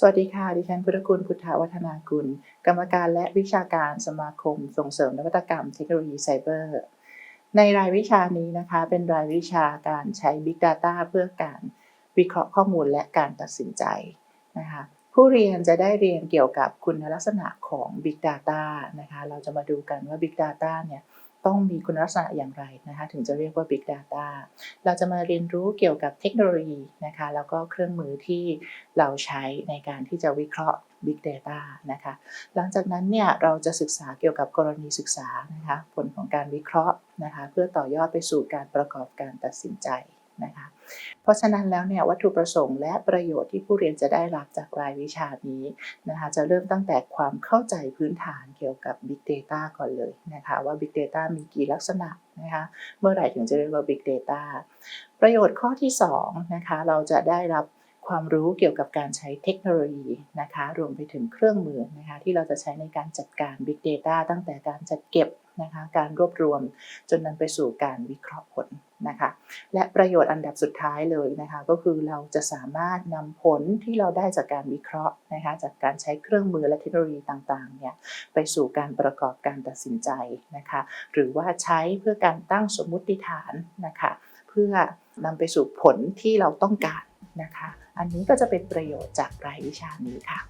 สวัสดีค่ะ ดิฉันพุทธคุณพุทธวัฒนากุล กรรมการและวิชาการสมาคม ส่งเสริมนวัตกรรมเทคโนโลยีไซเบอร์ ในรายวิชานี้นะคะ เป็นรายวิชาการใช้ Big Data เพื่อการวิเคราะห์ข้อมูลและการตัดสินใจนะคะผู้เรียนจะได้เรียนเกี่ยวกับคุณลักษณะของ Big Data นะคะ เราจะมาดูกันว่า Big Data เนี่ย ต้องมีคุณลักษณะอย่างไรนะคะถึงจะเรียกว่า Big Data เราจะมาเรียนรู้เกี่ยวกับเทคโนโลยีนะคะแล้วก็เครื่องมือที่เราใช้ในการที่จะวิเคราะห์ Big Data นะคะหลังจากนั้นเนี่ยเราจะศึกษาเกี่ยวกับกรณีศึกษานะคะผลของการวิเคราะห์นะคะเพื่อต่อยอดไปสู่การประกอบการตัดสินใจ นะคะ เพราะฉะนั้นแล้วเนี่ยวัตถุประสงค์และประโยชน์ที่ผู้เรียนจะได้รับจากรายวิชานี้นะคะจะเริ่มตั้งแต่ความเข้าใจพื้นฐานเกี่ยวกับ Big Data ก่อนเลยนะคะว่า Big Data มีกี่ลักษณะนะคะเมื่อไหร่ถึงจะเรียกว่า Big Data ประโยชน์ข้อที่2นะคะเราจะได้รับความรู้เกี่ยวกับการใช้เทคโนโลยีนะคะรวมไปถึงเครื่องมือนะคะที่เราจะใช้ในการจัดการ Big Data ตั้งแต่การจัดเก็บนะคะการรวบรวมจนนำไปสู่การวิเคราะห์ผล นะคะและประโยชน์อันดับสุดท้ายเลยนะคะก็คือเราจะสามารถนำผลที่เราได้จากการวิเคราะห์นะคะจากการใช้เครื่องมือและเทคโนโลยีต่างๆเนี่ยไปสู่การประกอบการตัดสินใจนะคะหรือว่าใช้เพื่อการตั้งสมมุติฐานนะคะเพื่อนำไปสู่ผลที่เราต้องการนะคะอันนี้ก็จะเป็นประโยชน์จากรายวิชานี้ค่ะ